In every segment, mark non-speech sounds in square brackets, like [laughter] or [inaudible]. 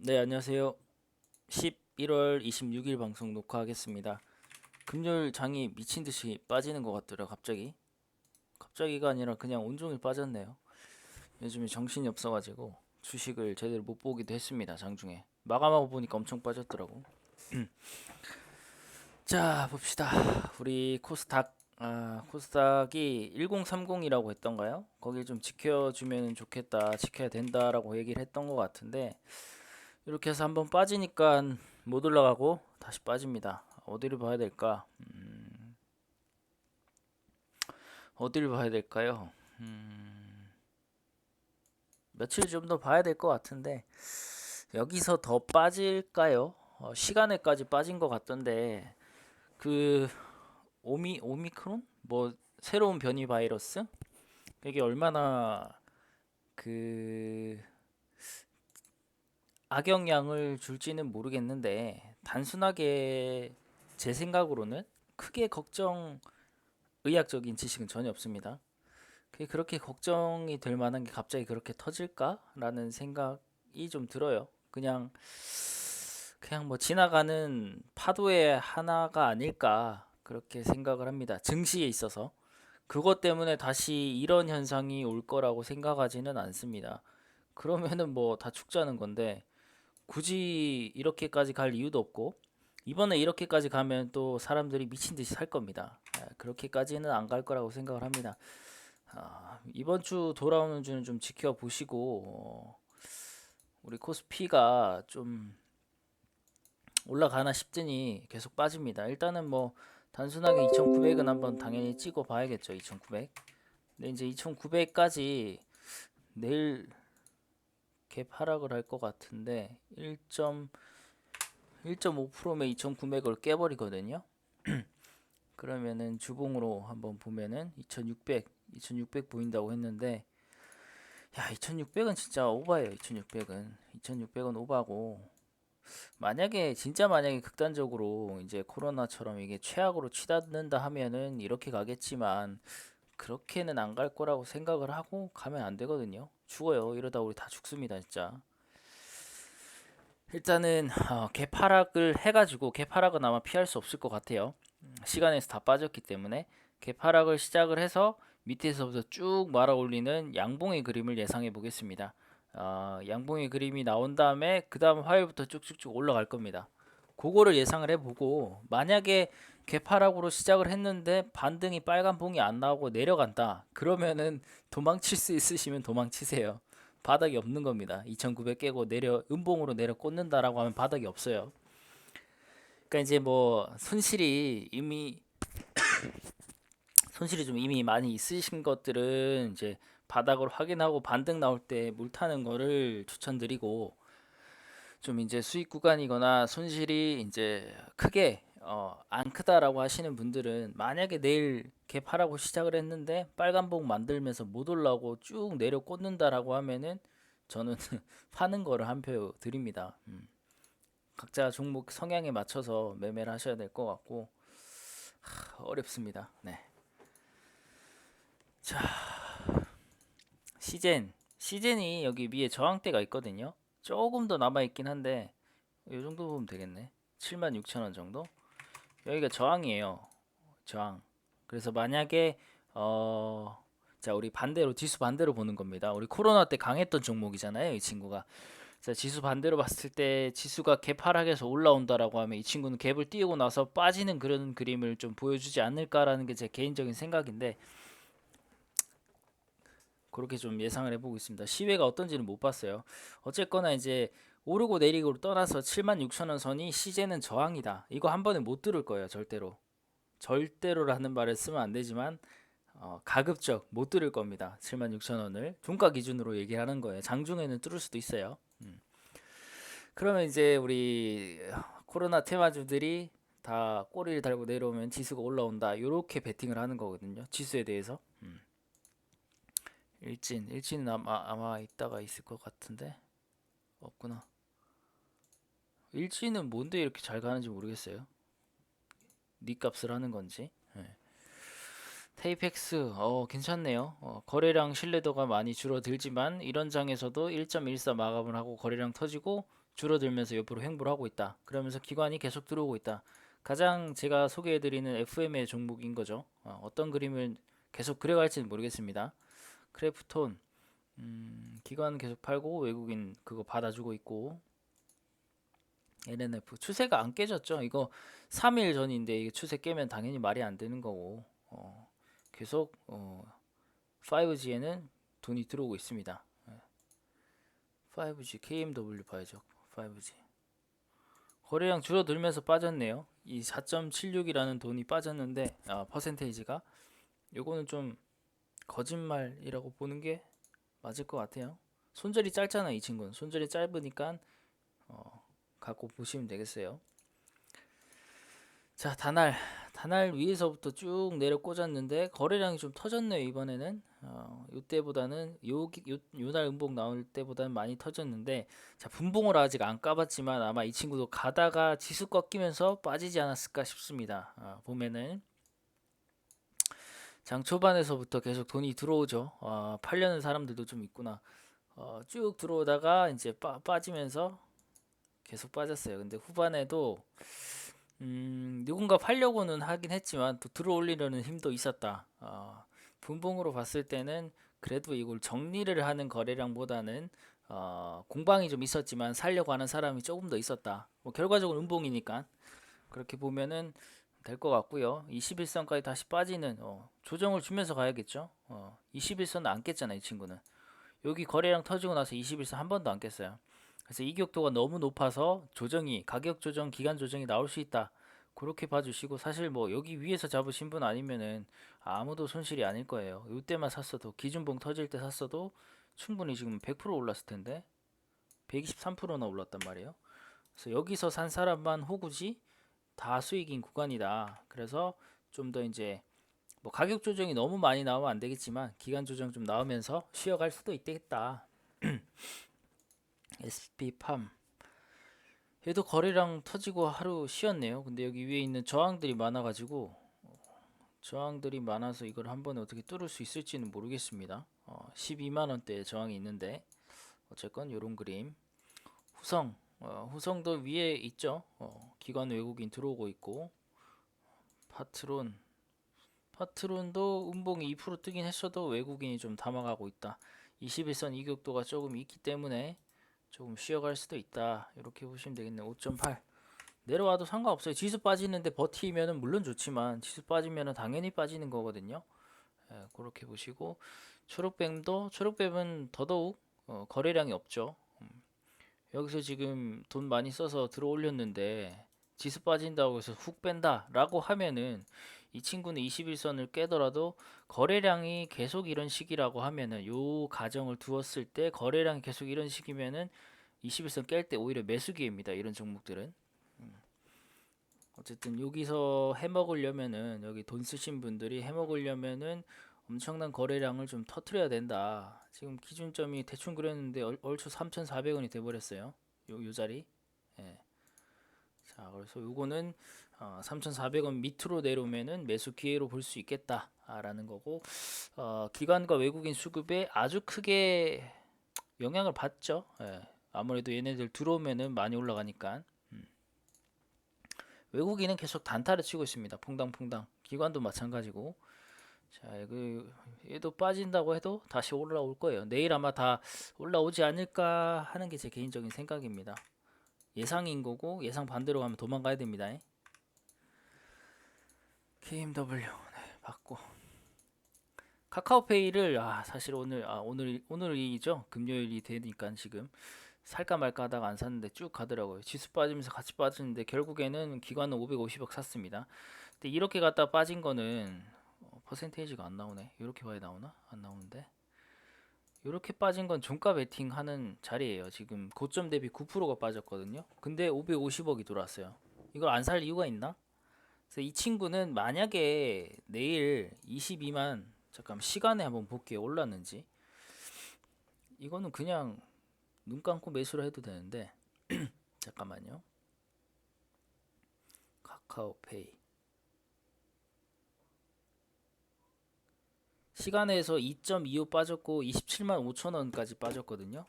네, 안녕하세요. 11월 26일 방송 녹화하겠습니다. 금요일 장이 미친 듯이 빠지는 것 같더라고요, 갑자기. 갑자기가 아니라 그냥 온종일 빠졌네요. 요즘에 정신이 없어가지고 주식을 제대로 못 보기도 했습니다, 장중에. 마감하고 보니까 엄청 빠졌더라고. [clears throat] 자, 봅시다. 우리 코스닥, 아, 코스닥이 1030이라고 했던가요? 거길 좀 지켜주면 좋겠다, 지켜야 된다라고 얘기를 했던 것 같은데, 이렇게 해서 한번 빠지니까 못 올라가고 다시 빠집니다. 어디를 봐야 될까? 음, 어디를 봐야 될까요? 음, 며칠 좀 더 봐야 될 것 같은데 여기서 더 빠질까요? 어, 시간에까지 빠진 것 같던데 그 오미 오미크론 뭐 새로운 변이 바이러스 이게 얼마나 그 악영향을 줄지는 모르겠는데 단순하게 제 생각으로는 크게 걱정 의학적인 지식은 전혀 없습니다. 그렇게 걱정이 될 만한 게 갑자기 그렇게 터질까라는 생각이 좀 들어요. 그냥 그냥 뭐 지나가는 파도의 하나가 아닐까 그렇게 생각을 합니다. 증시에 있어서 그것 때문에 다시 이런 현상이 올 거라고 생각하지는 않습니다. 그러면은 뭐 다 죽자는 건데 굳이 이렇게까지 갈 이유도 없고 이번에 이렇게까지 가면 또 사람들이 미친 듯이 살 겁니다. 예, 그렇게까지는 안 갈 거라고 생각을 합니다. 아, 이번 주 돌아오는 주는 좀 지켜보시고 어, 우리 코스피가 좀 올라가나 싶더니 계속 빠집니다. 일단은 뭐 단순하게 2,900은 한번 당연히 찍어 봐야겠죠. 2,900. 근데 이제 2,900까지 내일 갭 하락을 할 것 같은데 1.1.5%면 2,900을 깨버리거든요. [clears throat] 그러면은 주봉으로 한번 보면은 2,600, 2,600 보인다고 했는데 야 2,600은 진짜 오바예요. 2,600은 2,600은 오바고 만약에 진짜 만약에 극단적으로 이제 코로나처럼 이게 최악으로 치닫는다 하면은 이렇게 가겠지만 그렇게는 안 갈 거라고 생각을 하고 가면 안 되거든요. 죽어요. 이러다 우리 다 죽습니다, 진짜. 일단은 어, 개파락을 해가지고 개파락은 아마 피할 수 없을 것 같아요. 음, 시간에서 다 빠졌기 때문에 개파락을 시작을 해서 밑에서부터 쭉 말아 올리는 양봉의 그림을 예상해 보겠습니다. 어, 양봉의 그림이 나온 다음에 그 다음 화요일부터 쭉쭉쭉 올라갈 겁니다. 그거를 예상을 해보고 만약에 개파락으로 시작을 했는데 반등이 빨간 봉이 안 나오고 내려간다. 그러면은 도망칠 수 있으시면 도망치세요. 바닥이 없는 겁니다. 2,900 깨고 내려 음봉으로 내려 꽂는다라고 하면 바닥이 없어요. 그러니까 이제 뭐 손실이 이미 [coughs] 손실이 좀 이미 많이 있으신 것들은 이제 바닥을 확인하고 반등 나올 때 물 타는 거를 추천드리고 좀 이제 수익 구간이거나 손실이 이제 크게 어, 안 크다라고 하시는 분들은 만약에 내일 개파라고 시작을 했는데 빨간봉 만들면서 못 올라오고 쭉 내려 꽂는다라고 하면은 저는 [laughs] 파는 거를 한 표 드립니다. 음. 각자 종목 성향에 맞춰서 매매를 하셔야 될 것 같고 하, 어렵습니다. 네. 자, 시젠 시젠이 여기 위에 저항대가 있거든요. 조금 더 남아 있긴 한데 이 정도 보면 되겠네. 76,000원 정도. 여기가 저항이에요. 저항. 그래서 만약에 어, 자 우리 반대로 지수 반대로 보는 겁니다. 우리 코로나 때 강했던 종목이잖아요, 이 친구가. 자 지수 반대로 봤을 때 지수가 갭 하락해서 올라온다라고 하면 이 친구는 갭을 띄우고 나서 빠지는 그런 그림을 좀 보여주지 않을까라는 게 제 개인적인 생각인데 그렇게 좀 예상을 해보고 있습니다. 시외가 어떤지는 못 봤어요. 어쨌거나 이제 오르고 내리고를 떠나서 76,000원 선이 시제는 저항이다. 이거 한 번에 못 들을 거예요, 절대로. 절대로라는 말을 쓰면 안 되지만 어, 가급적 못 들을 겁니다. 76,000원을 종가 기준으로 얘기하는 거예요. 장중에는 뚫을 수도 있어요. 음. 그러면 이제 우리 코로나 테마주들이 다 꼬리를 달고 내려오면 지수가 올라온다. 이렇게 베팅을 하는 거거든요. 지수에 대해서. 음. 일진, 일진은 아마 아마 있다가 있을 것 같은데 없구나. 일진은 뭔데 이렇게 잘 가는지 모르겠어요. 니 값을 하는 건지. 예. 테이펙스 어 괜찮네요. 어, 거래량 신뢰도가 많이 줄어들지만 이런 장에서도 1.14 마감을 하고 거래량 터지고 줄어들면서 옆으로 횡보를 하고 있다. 그러면서 기관이 계속 들어오고 있다. 가장 제가 소개해드리는 FM의 종목인 거죠. 어, 어떤 그림을 계속 그려갈지는 모르겠습니다. 크래프톤 음, 기관 계속 팔고 외국인 그거 받아주고 있고 NNF 추세가 안 깨졌죠. 이거 3일 전인데 이게 추세 깨면 당연히 말이 안 되는 거고 어, 계속 어, 5G에는 돈이 들어오고 있습니다. 예. 5G KMW 봐야죠. 5G 거래량 줄어들면서 빠졌네요. 이 4.76이라는 돈이 빠졌는데 아, 퍼센테이지가 요거는 좀 거짓말이라고 보는 게 맞을 것 같아요. 손절이 짧잖아 이 친구는 손절이 짧으니까 어, 갖고 보시면 되겠어요. 자 단알 단알 위에서부터 쭉 내려 꽂았는데 거래량이 좀 터졌네요 이번에는 어, 요때보다는 요, 요, 요날 음봉 나올 때보다는 많이 터졌는데 자 분봉을 아직 안 까봤지만 아마 이 친구도 가다가 지수 꺾이면서 빠지지 않았을까 싶습니다 어, 보면은 장 초반에서부터 계속 돈이 들어오죠 어, 팔려는 사람들도 좀 있구나 어, 쭉 들어오다가 이제 빠, 빠지면서 계속 빠졌어요 근데 후반에도 음, 누군가 팔려고는 하긴 했지만 또 들어올리려는 힘도 있었다. 어, 분봉으로 봤을 때는 그래도 이걸 정리를 하는 거래량보다는 어, 공방이 좀 있었지만 살려고 하는 사람이 조금 더 있었다. 뭐 결과적으로 음봉이니까 그렇게 보면은 될 것 같고요. 21선까지 다시 빠지는 어, 조정을 주면서 가야겠죠. 어, 21선 안 깼잖아 이 친구는. 여기 거래량 터지고 나서 21선 한 번도 안 깼어요. 그래서 이격도가 너무 높아서 조정이 가격 조정, 기간 조정이 나올 수 있다. 그렇게 봐주시고 사실 뭐 여기 위에서 잡으신 분 아니면은 아무도 손실이 아닐 거예요. 이때만 샀어도 기준봉 터질 때 샀어도 충분히 지금 100% 올랐을 텐데 123%나 올랐단 말이에요. 그래서 여기서 산 사람만 호구지 다 수익인 구간이다. 그래서 좀 더 이제 뭐 가격 조정이 너무 많이 나오면 안 되겠지만 기간 조정 좀 나오면서 쉬어갈 수도 있겠다. [clears throat] SP팜 얘도 거래량 터지고 하루 쉬었네요. 근데 여기 위에 있는 저항들이 많아가지고 저항들이 많아서 이걸 한 번에 어떻게 뚫을 수 있을지는 모르겠습니다. 어, 12만 원대 저항이 있는데 어쨌건 요런 그림 후성 어, 후성도 위에 있죠. 어, 기관 외국인 들어오고 있고 파트론 파트론도 음봉이 2% 뜨긴 했어도 외국인이 좀 담아가고 있다. 21선 이격도가 조금 있기 때문에 조금 쉬어갈 수도 있다. 이렇게 보시면 되겠네. 5.8 내려와도 상관없어요. 지수 빠지는데 버티면은 물론 좋지만 지수 빠지면은 당연히 빠지는 거거든요. 예, 그렇게 보시고 초록뱀도 초록뱀은 더더욱 어, 거래량이 없죠. 음, 여기서 지금 돈 많이 써서 들어 올렸는데 지수 빠진다고 해서 훅 뺀다 라고 하면은 이 친구는 21선을 깨더라도 거래량이 계속 이런 식이라고 하면은 요 가정을 두었을 때 거래량이 계속 이런 식이면은 21선 깰 때 오히려 매수 기회입니다. 이런 종목들은. 음. 어쨌든 여기서 해먹으려면은 여기 돈 쓰신 분들이 해먹으려면은 엄청난 거래량을 좀 터트려야 된다. 지금 기준점이 대충 그렸는데 얼, 얼추 3,400원이 돼버렸어요. 요, 요 자리. 예. 자, 그래서 요거는 어, 3,400원 밑으로 내려오면은 매수 기회로 볼 수 있겠다라는 거고 어, 기관과 외국인 수급에 아주 크게 영향을 받죠. 예. 아무래도 얘네들 들어오면은 많이 올라가니까 음. 외국인은 계속 단타를 치고 있습니다. 퐁당퐁당 기관도 마찬가지고 자, 이거 얘도 빠진다고 해도 다시 올라올 거예요. 내일 아마 다 올라오지 않을까 하는 게 제 개인적인 생각입니다. 예상인 거고 예상 반대로 가면 도망가야 됩니다. KMW 네, 받고 카카오페이를 아 사실 오늘 아 오늘 오늘이죠 금요일이 되니까 지금 살까 말까 하다가 안 샀는데 쭉 가더라고요 지수 빠지면서 같이 빠지는데 결국에는 기관은 550억 샀습니다 근데 이렇게 갔다 빠진 거는 어, 퍼센테이지가 안 나오네. 이렇게 봐야 나오나? 안 나오는데? 이렇게 빠진 건 종가 베팅 하는 자리예요. 지금 고점 대비 9%가 빠졌거든요. 근데 550억이 들어왔어요. 이걸 안 살 이유가 있나? 그래서 이 친구는 만약에 내일 22만 잠깐 시간에 한번 볼게요 올랐는지 이거는 그냥 눈 감고 매수를 해도 되는데 [clears throat] 잠깐만요. 카카오페이 시간에서 2.25 빠졌고 27만 5천 원까지 빠졌거든요.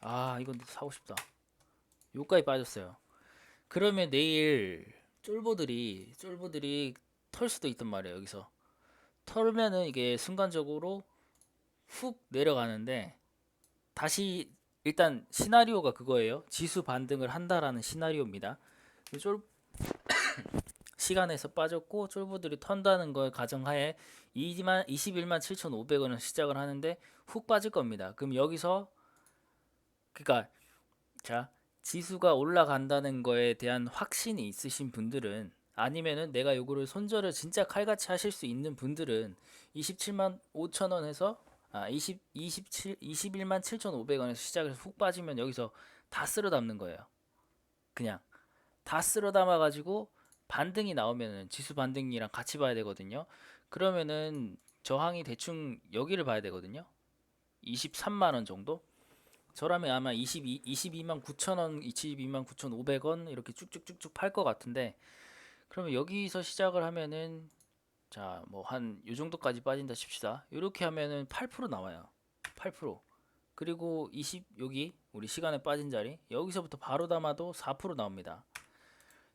아 이건 사고 싶다. 요까지 빠졌어요. 그러면 내일 쫄보들이 쫄보들이 털 수도 있단 말이에요. 여기서 털면은 이게 순간적으로 훅 내려가는데 다시 일단 시나리오가 그거예요. 지수 반등을 한다라는 시나리오입니다. 쫄 시간에서 빠졌고 쫄보들이 턴다는 걸 가정하에 2만 21만 7,500원을 시작을 하는데 훅 빠질 겁니다. 그럼 여기서 그러니까 자 지수가 올라간다는 거에 대한 확신이 있으신 분들은 아니면은 내가 요거를 손절을 진짜 칼같이 하실 수 있는 분들은 27만 5천 원에서 아 20, 27 21만 7,500원에서 시작해서 훅 빠지면 여기서 다 쓸어 담는 거예요. 그냥 다 쓸어 담아 가지고 반등이 나오면은 지수 반등이랑 같이 봐야 되거든요. 그러면은 저항이 대충 여기를 봐야 되거든요. 23만 원 정도? 저라면 아마 22 22만 9천 원, 22만 9,500원 이렇게 쭉쭉쭉쭉 팔 것 같은데 그러면 여기서 시작을 하면은 자, 뭐 한 요 정도까지 빠진다 칩시다. 이렇게 하면은 8% 나와요. 8%. 그리고 20 여기 우리 시간에 빠진 자리 여기서부터 바로 담아도 4% 나옵니다.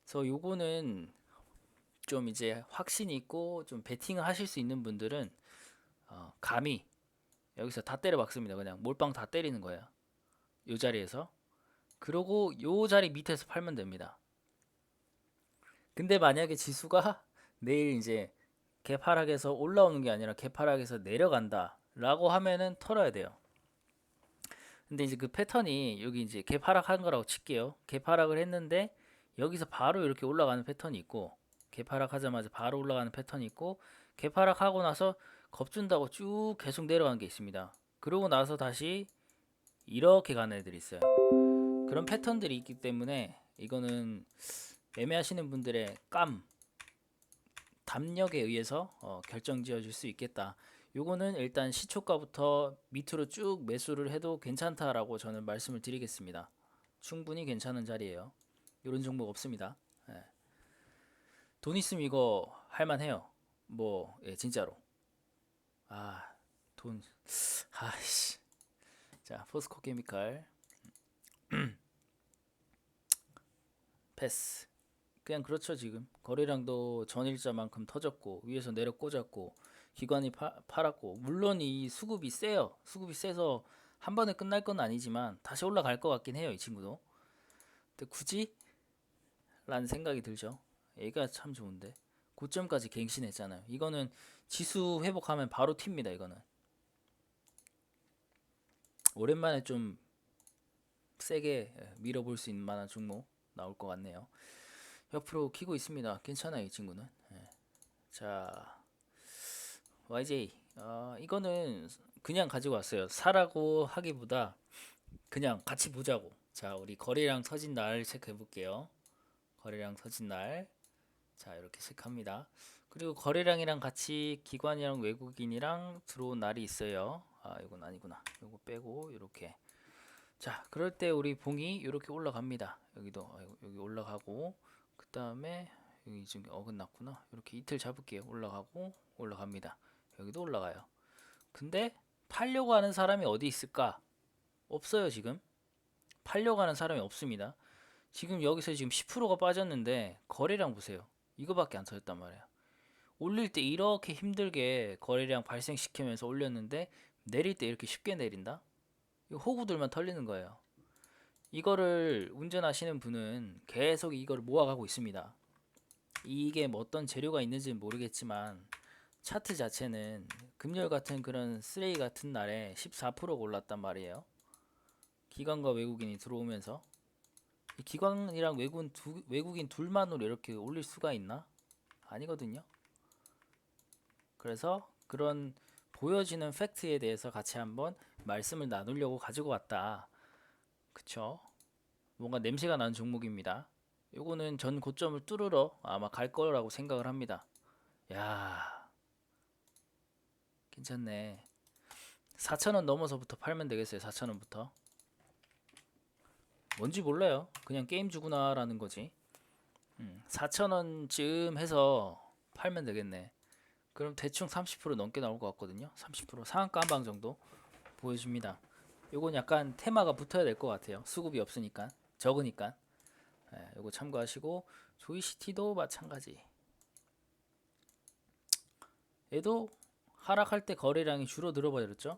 그래서 요거는 좀 이제 확신이 있고 좀 베팅을 하실 수 있는 분들은 어, 감히 여기서 다 때려 박습니다. 그냥 몰빵 다 때리는 거예요. 요 자리에서. 그러고 요 자리 밑에서 팔면 됩니다. 근데 만약에 지수가 [laughs] 내일 이제 개파락에서 올라오는 게 아니라 개파락에서 내려간다 라고 하면은 털어야 돼요. 근데 이제 그 패턴이 여기 이제 개파락 한 거라고 칠게요. 개파락을 했는데 여기서 바로 이렇게 올라가는 패턴이 있고 개파락 하자마자 바로 올라가는 패턴이 있고 개파락 하고 나서 겁준다고 쭉 계속 내려간 게 있습니다. 그러고 나서 다시 이렇게 가는 애들이 있어요. 그런 패턴들이 있기 때문에 이거는 매매하시는 분들의 깜 담력에 의해서 어, 결정 지어질 수 있겠다. 요거는 일단 시초가부터 밑으로 쭉 매수를 해도 괜찮다라고 저는 말씀을 드리겠습니다. 충분히 괜찮은 자리예요. 이런 종목 없습니다. 예. 돈 있으면 이거 할만해요. 뭐 예, 진짜로. 아 돈. 아씨. 자 포스코 케미칼. [clears throat] 패스. 그냥 그렇죠 지금 거래량도 전일자만큼 터졌고 위에서 내려 꽂았고 기관이 파, 팔았고 물론 이 수급이 세요 수급이 세서 한 번에 끝날 건 아니지만 다시 올라갈 것 같긴 해요 이 친구도 근데 굳이 라는 생각이 들죠 얘가 참 좋은데 고점까지 갱신했잖아요 이거는 지수 회복하면 바로 튑니다 이거는 오랜만에 좀 세게 밀어볼 수 있는 만한 종목 나올 것 같네요 옆으로 키고 있습니다. 괜찮아요, 이 친구는. 예. 자, YJ. 어, 이거는 그냥 가지고 왔어요. 사라고 하기보다 그냥 같이 보자고. 자, 우리 거래량 터진 날 체크해 볼게요. 거래량 터진 날. 자, 이렇게 체크합니다. 그리고 거래량이랑 같이 기관이랑 외국인이랑 들어온 날이 있어요. 아, 이건 아니구나. 이거 빼고 이렇게. 자, 그럴 때 우리 봉이 이렇게 올라갑니다. 여기도 아이고, 여기 올라가고 그 다음에 여기 지금 어긋났구나 이렇게 이틀 잡을게요 올라가고 올라갑니다 여기도 올라가요 근데 팔려고 하는 사람이 어디 있을까 없어요 지금 팔려고 하는 사람이 없습니다 지금 여기서 지금 10%가 빠졌는데 거래량 보세요. 이거밖에 안 터졌단 말이에요. 올릴 때 이렇게 힘들게 거래량 발생시키면서 올렸는데 내릴 때 이렇게 쉽게 내린다? 이 호구들만 털리는 거예요. 이거를 운전하시는 분은 계속 이걸 모아가고 있습니다. 이게 뭐 어떤 재료가 있는지는 모르겠지만 차트 자체는 금요일 같은 그런 쓰레기 같은 날에 14%가 올랐단 말이에요. 기관과 외국인이 들어오면서. 이 기관이랑 외국인, 두, 외국인 둘만으로 이렇게 올릴 수가 있나? 아니거든요. 그래서 그런 보여지는 팩트에 대해서 같이 한번 말씀을 나누려고 가지고 왔다. 그쵸? 뭔가 냄새가 나는 종목입니다. 요거는 전 고점을 뚫으러 아마 갈 거라고 생각을 합니다. 야, 괜찮네. 4,000원 넘어서부터 팔면 되겠어요. 4,000원부터. 뭔지 몰라요. 그냥 게임 주구나라는 거지. 음, 4,000원쯤 해서 팔면 되겠네. 그럼 대충 30% 넘게 나올 것 같거든요. 30% 상한가 한 방 정도 보여줍니다. 요건 약간 테마가 붙어야 될 것 같아요. 수급이 없으니까 적으니까. 예, 요거 참고하시고 조이시티도 마찬가지. 얘도 하락할 때 거래량이 줄어들어 버렸죠.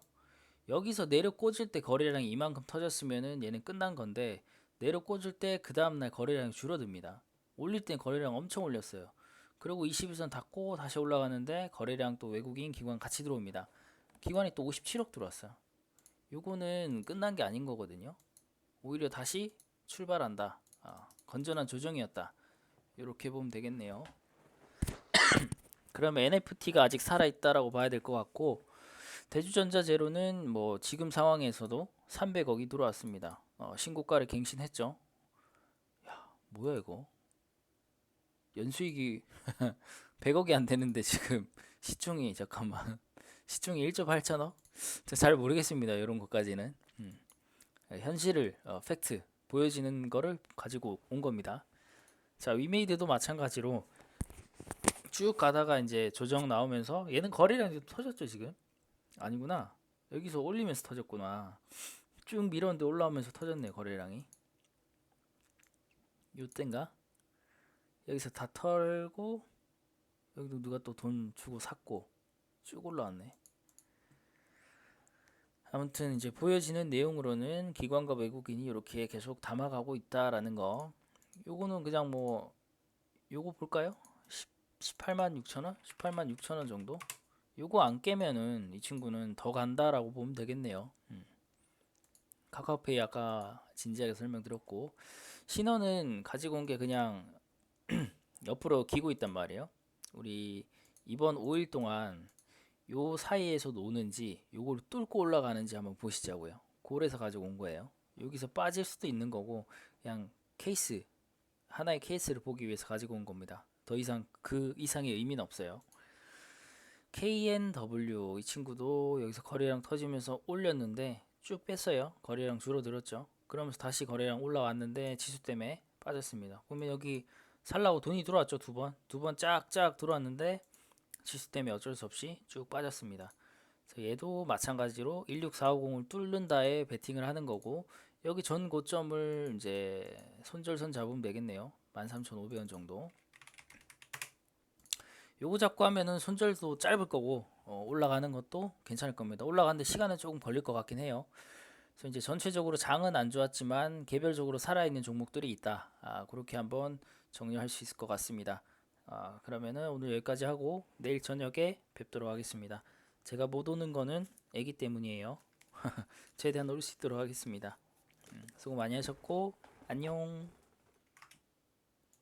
여기서 내려 꽂을 때 거래량이 이만큼 터졌으면은 얘는 끝난 건데 내려 꽂을 때 그 다음날 거래량이 줄어듭니다. 올릴 땐 거래량 엄청 올렸어요. 그리고 21선 닫고 다시 올라가는데 거래량 또 외국인 기관 같이 들어옵니다. 기관이 또 57억 들어왔어요. 요거는 끝난 게 아닌 거거든요. 오히려 다시 출발한다. 아, 건전한 조정이었다. 이렇게 보면 되겠네요. [coughs] 그러면 NFT가 아직 살아있다라고 봐야 될 것 같고 대주전자 제로는 뭐 지금 상황에서도 300억이 들어왔습니다. 어, 신고가를 갱신했죠. 야, 뭐야 이거? 연수익이 [laughs] 100억이 안 되는데 지금 [laughs] 시총이 잠깐만 시총이 1.8천억? 제가 잘 모르겠습니다. 이런 것까지는 음. 현실을 어, 팩트 보여지는 거를 가지고 온 겁니다. 자 위메이드도 마찬가지로 쭉 가다가 이제 조정 나오면서 얘는 거래량이 터졌죠 지금 아니구나 여기서 올리면서 터졌구나 쭉 밀었는데 올라오면서 터졌네 거래량이 요땐가 여기서 다 털고 여기도 누가 또 돈 주고 샀고 쭉 올라왔네 아무튼 이제 보여지는 내용으로는 기관과 외국인이 이렇게 계속 담아가고 있다라는 거 요거는 그냥 뭐 요거 볼까요? 18만 6천원? 18만 6천 원 정도? 요거 안 깨면은 이 친구는 더 간다라고 보면 되겠네요. 음. 카카오페이 아까 진지하게 설명드렸고 신호는 가지고 온 게 그냥 [clears throat] 옆으로 기고 있단 말이에요. 우리 이번 5일 동안 요 사이에서 노는지 요걸 뚫고 올라가는지 한번 보시자고요. 그래서 가지고 온 거예요. 여기서 빠질 수도 있는 거고 그냥 케이스 하나의 케이스를 보기 위해서 가지고 온 겁니다. 더 이상 그 이상의 의미는 없어요. KNW 이 친구도 여기서 거래량 터지면서 올렸는데 쭉 뺐어요. 거래량 줄어들었죠. 그러면서 다시 거래량 올라왔는데 지수 때문에 빠졌습니다. 그러면 여기 살라고 돈이 들어왔죠. 두 번. 두 번 쫙쫙 들어왔는데 지수 때문에 어쩔 수 없이 쭉 빠졌습니다. 그래서 얘도 마찬가지로 16450을 뚫는다에 베팅을 하는 거고 여기 전 고점을 이제 손절선 잡으면 되겠네요. 13,500원 정도. 요거 잡고 하면은 손절도 짧을 거고 어, 올라가는 것도 괜찮을 겁니다. 올라가는데 시간은 조금 걸릴 것 같긴 해요. 그래서 이제 전체적으로 장은 안 좋았지만 개별적으로 살아있는 종목들이 있다. 아, 그렇게 한번 정리할 수 있을 것 같습니다. 아, 그러면은 오늘 여기까지 하고 내일 저녁에 뵙도록 하겠습니다. 제가 못 오는 거는 애기 때문이에요. [laughs] 최대한 올 수 있도록 하겠습니다. 음, 수고 많이 하셨고 안녕.